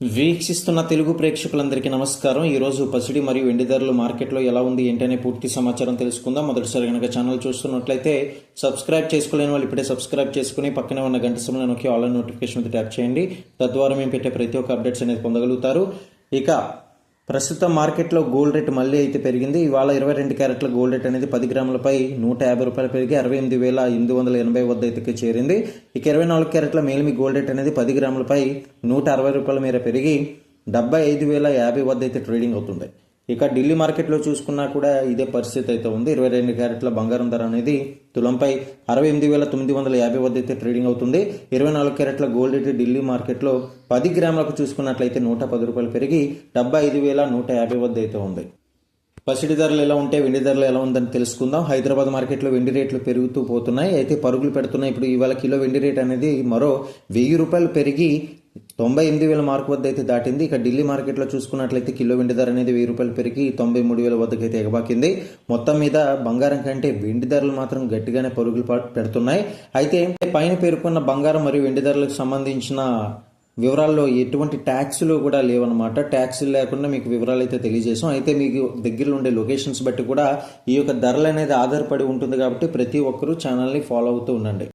వీక్షిస్తున్న తెలుగు ప్రేక్షకులందరికీ నమస్కారం. ఈరోజు పసిడి మరియు వెండి ధరలు మార్కెట్లో ఎలా ఉంది ఏంటనే పూర్తి సమాచారం తెలుసుకుందాం. మొదటిసారి కనుక ఛానల్ చూస్తున్నట్లయితే సబ్స్క్రైబ్ చేసుకోలేని వాళ్ళు ఇప్పుడే సబ్స్క్రైబ్ చేసుకుని పక్కనే ఉన్న గంట సమయంలో నొక్కి ఆన్లైన్ నోటిఫికేషన్ మీద ట్యాప్ చేయండి. తద్వారా మేము పెట్టే ప్రతి ఒక్క అప్డేట్స్ అనేది పొందగలుగుతారు. ఇక ప్రస్తుతం మార్కెట్లో గోల్డ్ రేట్ మళ్ళీ అయితే పెరిగింది. ఇవాళ ఇరవై రెండు క్యారెట్ల గోల్డ్ రేట్ అనేది పది గ్రాములపై నూట యాభై రూపాయలు పెరిగి అరవై ఎనిమిది వేల ఎనిమిది వందల ఎనభై వద్ద అయితే చేరింది. ఇక ఇరవై నాలుగు క్యారెట్ల మేలిమి గోల్డ్ రేట్ అనేది పది గ్రాములపై నూట అరవై రూపాయల మేర పెరిగి డెబ్బై ఐదు వేల యాభై వద్ద అయితే ట్రేడింగ్ అవుతుంది. ఇక ఢిల్లీ మార్కెట్లో చూసుకున్నా కూడా ఇదే పరిస్థితి అయితే ఉంది. ఇరవై రెండు క్యారెట్ల బంగారం ధర అనేది తులంపై అరవై ఎనిమిది వేల తొమ్మిది వందల యాభై వద్ద అయితే ట్రేడింగ్ అవుతుంది. ఇరవై నాలుగు క్యారెట్ల గోల్డ్ రేట్ ఢిల్లీ మార్కెట్లో పది గ్రాములకు చూసుకున్నట్లయితే నూట పది రూపాయలు పెరిగి డెబ్బై ఐదు వేల నూట యాభై వద్ద అయితే ఉంది. పసిడి ధరలు ఎలా ఉంటే వెండి ధరలు ఎలా ఉందని తెలుసుకుందాం. హైదరాబాద్ మార్కెట్లో వెండి రేట్లు పెరుగుతూ పోతున్నాయి. అయితే పరుగులు పెడుతున్నాయి. ఇప్పుడు ఇవాళ కిలో వెండి రేట్ అనేది మరో వెయ్యి రూపాయలు పెరిగి తొంభై ఎనిమిది వేల మార్కు వద్ద అయితే దాటింది. ఇక ఢిల్లీ మార్కెట్లో చూసుకున్నట్లయితే కిలో వెండి ధర అనేది వెయ్యి రూపాయలు పెరిగి తొంభై మూడు వేల వద్దకు అయితే ఎగబాకింది. మొత్తం మీద బంగారం కంటే వెండి ధరలు మాత్రం గట్టిగానే పరుగులు పెడుతున్నాయి. అయితే పైన పేర్కొన్న బంగారం మరియు వెండి ధరలకు సంబంధించిన వివరాల్లో ఎటువంటి ట్యాక్స్లు కూడా లేవన్నమాట. ట్యాక్స్లు లేకుండా మీకు వివరాలు అయితే తెలియజేసాం అయితే మీకు దగ్గరలో ఉండే లొకేషన్స్ బట్టి కూడా ఈ యొక్క ధరలు అనేది ఆధారపడి ఉంటుంది కాబట్టి ప్రతి ఒక్కరూ ఛానల్ని ఫాలో అవుతూ ఉండండి.